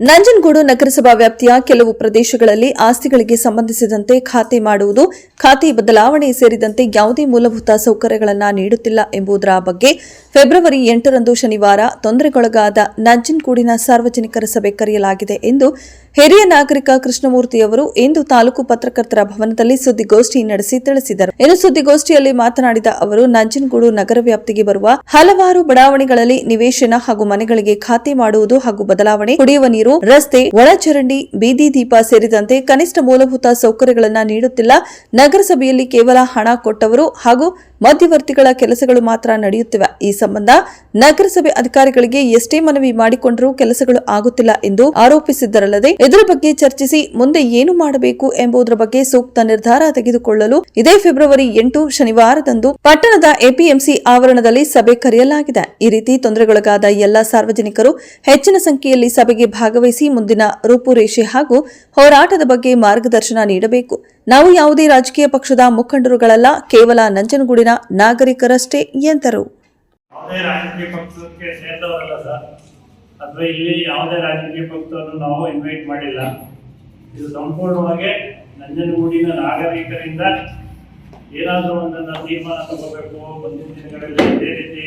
ನಂಜನಗೂಡು ನಗರಸಭಾ ವ್ಯಾಪ್ತಿಯ ಕೆಲವು ಪ್ರದೇಶಗಳಲ್ಲಿ ಆಸ್ತಿಗಳಿಗೆ ಸಂಬಂಧಿಸಿದಂತೆ ಖಾತೆ ಮಾಡುವುದು, ಖಾತೆ ಬದಲಾವಣೆ ಸೇರಿದಂತೆ ಯಾವುದೇ ಮೂಲಭೂತ ಸೌಕರ್ಯಗಳನ್ನು ನೀಡುತ್ತಿಲ್ಲ ಎಂಬುದರ ಬಗ್ಗೆ ಫೆಬ್ರವರಿ ಎಂಟರಂದು ಶನಿವಾರ ತೊಂದರೆಗೊಳಗಾದ ನಂಜನಗೂಡಿನ ಸಾರ್ವಜನಿಕರ ಸಭೆ ಕರೆಯಲಾಗಿದೆ ಎಂದು ಹಿರಿಯ ನಾಗರಿಕ ಕೃಷ್ಣಮೂರ್ತಿಯವರು ಇಂದು ತಾಲೂಕು ಪತ್ರಕರ್ತರ ಭವನದಲ್ಲಿ ಸುದ್ದಿಗೋಷ್ಠಿ ನಡೆಸಿ ತಿಳಿಸಿದರು. ಇನ್ನು ಸುದ್ದಿಗೋಷ್ಠಿಯಲ್ಲಿ ಮಾತನಾಡಿದ ಅವರು, ನಂಜನಗೂಡು ನಗರ ವ್ಯಾಪ್ತಿಗೆ ಬರುವ ಹಲವಾರು ಬಡಾವಣೆಗಳಲ್ಲಿ ನಿವೇಶನ ಹಾಗೂ ಮನೆಗಳಿಗೆ ಖಾತೆ ಮಾಡುವುದು ಹಾಗೂ ಬದಲಾವಣೆ, ಕುಡಿಯುವ ನೀರು, ರಸ್ತೆ, ಒಳಚರಂಡಿ, ಬೀದಿ ದೀಪ ಸೇರಿದಂತೆ ಕನಿಷ್ಠ ಮೂಲಭೂತ ಸೌಕರ್ಯಗಳನ್ನು ನೀಡುತ್ತಿಲ್ಲ. ನಗರಸಭೆಯಲ್ಲಿ ಕೇವಲ ಹಣ ಕೊಟ್ಟವರು ಹಾಗೂ ಮಧ್ಯವರ್ತಿಗಳ ಕೆಲಸಗಳು ಮಾತ್ರ ನಡೆಯುತ್ತಿವೆ. ಈ ಸಂಬಂಧ ನಗರಸಭೆ ಅಧಿಕಾರಿಗಳಿಗೆ ಎಷ್ಟೇ ಮನವಿ ಮಾಡಿಕೊಂಡರೂ ಕೆಲಸಗಳು ಆಗುತ್ತಿಲ್ಲ ಎಂದು ಆರೋಪಿಸಿದ್ದರಲ್ಲದೆ, ಇದರ ಬಗ್ಗೆ ಚರ್ಚಿಸಿ ಮುಂದೆ ಏನು ಮಾಡಬೇಕು ಎಂಬುದರ ಬಗ್ಗೆ ಸೂಕ್ತ ನಿರ್ಧಾರ ತೆಗೆದುಕೊಳ್ಳಲು ಇದೇ ಫೆಬ್ರವರಿ ಎಂಟು ಶನಿವಾರದಂದು ಪಟ್ಟಣದ ಎಪಿಎಂಸಿ ಆವರಣದಲ್ಲಿ ಸಭೆ ಕರೆಯಲಾಗಿದೆ. ಈ ರೀತಿ ತೊಂದರೆಗೊಳಗಾದ ಎಲ್ಲ ಸಾರ್ವಜನಿಕರು ಹೆಚ್ಚಿನ ಸಂಖ್ಯೆಯಲ್ಲಿ ಸಭೆಗೆ ಭಾಗವಹಿಸಿ ಮುಂದಿನ ರೂಪುರೇಷೆ ಹಾಗೂ ಹೋರಾಟದ ಬಗ್ಗೆ ಮಾರ್ಗದರ್ಶನ ನೀಡಬೇಕು. ನಾವು ಯಾವುದೇ ರಾಜಕೀಯ ಪಕ್ಷದ ಮುಖಂಡರುಗಳಲ್ಲ, ಕೇವಲ ನಂಜನಗೂಡಿನ ನಾಗರಿಕರಷ್ಟೇ, ಎಂದರು. ರಾಜಕೀಯ ನಂಜನಗೂಡಿನ ನಾಗರಿಕರಿಂದ ಏನಾದರೂ ಒಂದನ್ನು ತೀರ್ಮಾನ ತಗೋಬೇಕು, ಮುಂದಿನ ದಿನಗಳಲ್ಲಿ ಇದೇ ರೀತಿ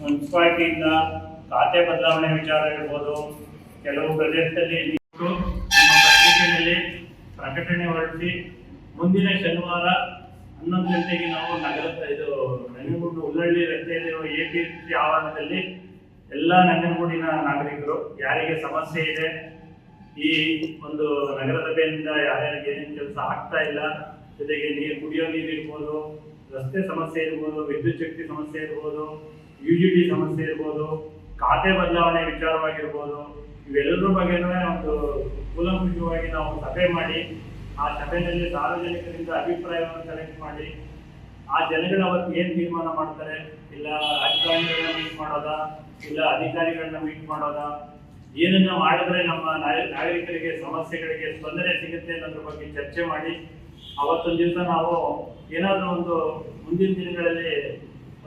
ಮುನ್ಸಿಪಾಲಿಟಿಯಿಂದ ಖಾತೆ ಬದಲಾವಣೆ ವಿಚಾರ ಇರ್ಬೋದು. ಕೆಲವು ಪ್ರದೇಶದಲ್ಲಿ ಪ್ರಕಟಣೆ ಹೊರಡಿಸಿ ಮುಂದಿನ ಶನಿವಾರ ಹನ್ನೊಂದು ಗಂಟೆಗೆ ನಾವು ನಗರದ ಇದು ನಂಜನಗೂಡು ಉಲ್ಲಳ್ಳಿ ರಸ್ತೆಯಲ್ಲಿರುವ ಎ ಪಿ ಸಿ ಆವರಣದಲ್ಲಿ ಎಲ್ಲ ನಂಜನಗೂಡಿನ ನಾಗರಿಕರು, ಯಾರಿಗೆ ಸಮಸ್ಯೆ ಇದೆ, ಈ ಒಂದು ನಗರಸಭೆಯಿಂದ ಯಾರ್ಯಾರಿಗೆ ಏನೇನು ಕೆಲಸ ಆಗ್ತಾ ಇಲ್ಲ, ಜೊತೆಗೆ ನೀರು ಕುಡಿಯೋ ನೀರು ಇರ್ಬೋದು, ರಸ್ತೆ ಸಮಸ್ಯೆ ಇರ್ಬೋದು, ವಿದ್ಯುತ್ ಶಕ್ತಿ ಸಮಸ್ಯೆ ಇರ್ಬೋದು ಯು ಜಿ ಡಿ ಸಮಸ್ಯೆ ಇರ್ಬೋದು ಖಾತೆ ಬದಲಾವಣೆ ವಿಚಾರವಾಗಿರ್ಬೋದು ಇವೆಲ್ಲರ ಬಗ್ಗೆನೂ ಒಂದು ಕೂಲಂಕುಷವಾಗಿ ನಾವು ಸಭೆ ಮಾಡಿ, ಆ ಸಭೆಯಲ್ಲಿ ಸಾರ್ವಜನಿಕರಿಂದ ಅಭಿಪ್ರಾಯವನ್ನು ಕಲೆಕ್ಟ್ ಮಾಡಿ, ಆ ಜನಗಳು ಅವತ್ತು ಏನು ತೀರ್ಮಾನ ಮಾಡ್ತಾರೆ, ಇಲ್ಲ ರಾಜಕಾರಣಿಗಳನ್ನ ಮೀಟ್ ಮಾಡೋದಾ, ಇಲ್ಲ ಅಧಿಕಾರಿಗಳನ್ನ ಮೀಟ್ ಮಾಡೋದಾ, ಏನನ್ನ ಮಾಡಿದ್ರೆ ನಮ್ಮ ನಾಗರಿಕರಿಗೆ ಸಮಸ್ಯೆಗಳಿಗೆ ಸ್ಪಂದನೆ ಸಿಗುತ್ತೆ ಅನ್ನೋದ್ರ ಬಗ್ಗೆ ಚರ್ಚೆ ಮಾಡಿ, ಅವತ್ತೊಂದು ದಿವಸ ನಾವು ಏನಾದ್ರೂ ಒಂದು ಮುಂದಿನ ದಿನಗಳಲ್ಲಿ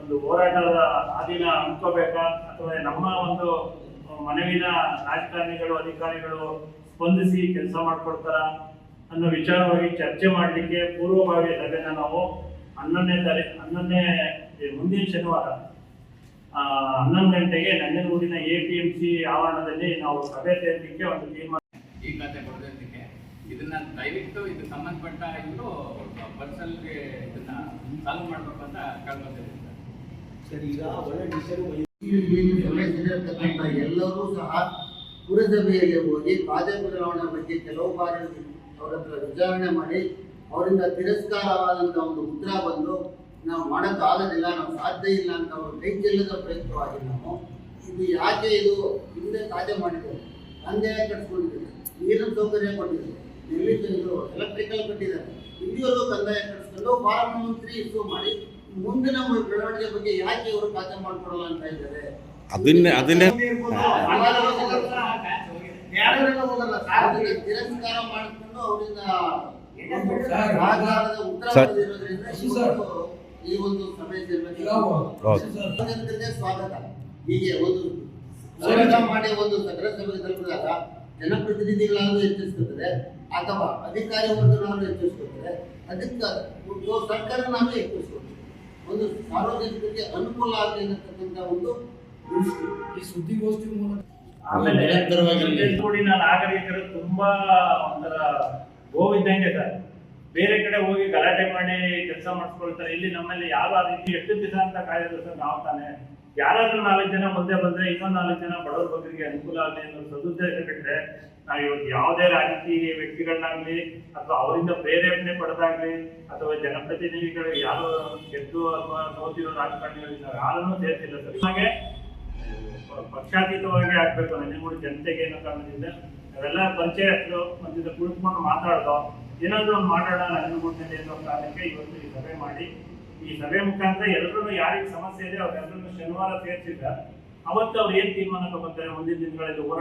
ಒಂದು ಹೋರಾಟದ ಹಾದಿನ ಅಂದ್ಕೋಬೇಕಾ ಅಥವಾ ನಮ್ಮ ಒಂದು ಮನವಿನ ರಾಜಕಾರಣಿಗಳು, ಅಧಿಕಾರಿಗಳು ಸ್ಪಂದಿಸಿ ಕೆಲಸ ಮಾಡ್ಕೊಡ್ತಾರ ಅನ್ನೋ ವಿಚಾರವಾಗಿ ಚರ್ಚೆ ಮಾಡಲಿಕ್ಕೆ ಪೂರ್ವಭಾವಿ ಸಭೆನ ನಾವು ಹನ್ನೊಂದನೇ ತಾರೀಕು ಹನ್ನೊಂದನೇ ಮುಂದಿನ ಶನಿವಾರ ಹನ್ನೊಂದು ಗಂಟೆಗೆ ನಂಜನಗೂಡಿನ ಎ ಪಿ ಎಂ ಸಿ ಆವರಣದಲ್ಲಿ ನಾವು ಸಭೆ ಸೇರಲಿಕ್ಕೆ ಒಂದು ತೀರ್ಮಾನ ಈ ಖಾತೆ ಕೊಡೋದಕ್ಕೆ ಇದನ್ನ ದಯವಿಟ್ಟು ಇದು ಸಂಬಂಧಪಟ್ಟ ಇವರು ಪರ್ಸಲ್ಗೆ ಇದನ್ನ ಸಾಲ್ವ್ ಮಾಡಬೇಕು ಅಂತ ಕೇಳ್ಕೊತಿದ್ದೀನಿ ಎಲ್ಲರೂ ಸಹ ಪುರಸಭೆಯಲ್ಲಿ ಹೋಗಿ ಖಾತೆ ಬದಲಾವಣೆ ಬಗ್ಗೆ ಕೆಲವು ಬಾರಿ ಅವರ ಹತ್ರ ವಿಚಾರಣೆ ಮಾಡಿ ಅವರಿಂದ ತಿರಸ್ಕಾರವಾದಂಥ ಒಂದು ಉತ್ತರ ಬಂದು ನಾವು ಮಾಡೋಕ್ಕಾಗೋದಿಲ್ಲ, ನಾವು ಸಾಧ್ಯ ಇಲ್ಲ ಅಂತ ಅವರು ಕೈ ಚೆಲ್ಲದ ಪ್ರಯತ್ನವಾಗಿ ನಾವು ಇದು ಯಾಕೆ ಇದು ಹಿಂದೆ ಖಾತೆ ಮಾಡಿದ್ದಾರೆ ಅಂದೆ ಕಟ್ಸ್ಕೊಂಡಿದ್ದಾರೆ ನೀರಿನ ಸೌಕರ್ಯ ಕೊಟ್ಟಿದ್ದಾರೆ ಎಲೆಕ್ಟ್ರಿಕಲ್ ಕಟ್ಟಿದ್ದಾರೆ. ಇಲ್ಲಿಯವರು ಕಂದಾಯ ಕಟ್ಸ್ಕೊಂಡು ಮಂತ್ರಿ ಇಶ್ಯೂ ಮಾಡಿ ಮುಂದಿನ ಬೆಳವಣಿಗೆ ಬಗ್ಗೆ ಯಾಕೆ ಇವರು ಖಾತೆ ಮಾಡಿಕೊಡಲ್ಲ ಅಂತ ಇದ್ದಾರೆ? ಅದನ್ನೇ ಅದನ್ನೇ ತಿರಸ್ಕಾರ ಮಾಡಿಕೊಂಡು ಅವರಿಂದ ಈ ಒಂದು ಸಭೆ ಸ್ವಾಗತ. ಹೀಗೆ ಒಂದು ಮಾಡಿ ಒಂದು ತಲುಪಿದಾಗ ಜನಪ್ರತಿನಿಧಿಗಳಾದ್ರೂ ಹೆಚ್ಚಿಸ್ಕೊತಾರೆ ಅಥವಾ ಅಧಿಕಾರಿ ವರ್ಗಗಳನ್ನು ಹೆಚ್ಚಿಸ್ಕೊತಾರೆ. ಅದಕ್ಕೆ ಸರ್ಕಾರ ನಾವೇ ಹೆಚ್ಚಿಸ್ಕೊತಾರೆ ಒಂದು ಸಾರ್ವಜನಿಕರಿಗೆ ಅನುಕೂಲ ಆಗಲಿ ಅನ್ನತಕ್ಕಂಥ ಒಂದು ಈ ಸುದ್ದಿಗೋಷ್ಠಿ ಮೂಲಕ. ಆಮೇಲೆ ನಿರಂತರವಾಗಿ ನಾನು ನಾಗರಿಕರು ತುಂಬಾ ಒಂಥರ ಗೋವಿದ್ದಂಗೆ ಸರ್. ಬೇರೆ ಕಡೆ ಹೋಗಿ ಗಲಾಟೆ ಮಾಡಿ ಕೆಲಸ ಮಾಡಿಸ್ಕೊಳ್ತಾರೆ. ಇಲ್ಲಿ ನಮ್ಮಲ್ಲಿ ಯಾರು ಆ ರೀತಿ ಎಷ್ಟು ದಿವಸ ಅಂತ ಕಾಯೋದು ಸರ್ ನಾವು ತಾನೆ. ಯಾರಾದ್ರೂ ನಾಲ್ಕು ಜನ ಮುಂದೆ ಬಂದ್ರೆ ಇನ್ನೊಂದು ನಾಲ್ಕು ಜನ ಬಡವರ ಬಗ್ಗೆ ಅನುಕೂಲ ಆಗಲಿ ಅನ್ನೋ ಸದುದ್ದೇಶ ಬಿಟ್ರೆ ನಾವು ಯಾವುದೇ ರಾಜಕೀಯ ವ್ಯಕ್ತಿಗಳನ್ನಾಗ್ಲಿ ಅಥವಾ ಅವರಿಂದ ಪ್ರೇರೇಪಣೆ ಪಡೆದಾಗ್ಲಿ ಅಥವಾ ಜನಪ್ರತಿನಿಧಿಗಳು ಯಾರು ಗೆದ್ದು ಅಥವಾ ಸೋತಿರೋ ರಾಜಕಾರಣಿಗಳಿದ್ದಾರೆ ಯಾರನ್ನೂ ಸೇರ್ತಿಲ್ಲ ಸರ್. ಹಾಗೆ ಪಕ್ಷಾತೀತವಾಗಿ ಆಗ್ಬೇಕು ನಂಜನಗೂಡು ಜನತೆಗೆ ಏನೋ ಕಾರಣದಿಂದ ನಾವೆಲ್ಲ ಪಂಚಾಯತ್ರು ಒಂದಿನ ಕುಳಿತುಕೊಂಡು ಮಾತಾಡ್ದೋ, ಏನಾದ್ರೂ ಒಂದು ಮಾಡೋಣ ನಂಜನಗೂಡಿನಲ್ಲಿ ಅನ್ನೋ ಕಾರಣಕ್ಕೆ ಇವತ್ತು ಈ ಸಭೆ ಮಾಡಿ, ಈ ಸಭೆ ಮುಖಾಂತರ ಎಲ್ಲರೂ ಯಾರಿಗೆ ಸಮಸ್ಯೆ ಇದೆ ಅವ್ರೆಲ್ಲರೂ ಶನಿವಾರ ಸೇರಿಸಿದ್ದ ಅವತ್ತು ಅವ್ರು ಏನ್ ತೀರ್ಮಾನ ತಗೋತಾರೆ? ಮುಂದಿನ ದಿನಗಳಲ್ಲಿ ಹೋರಾಟ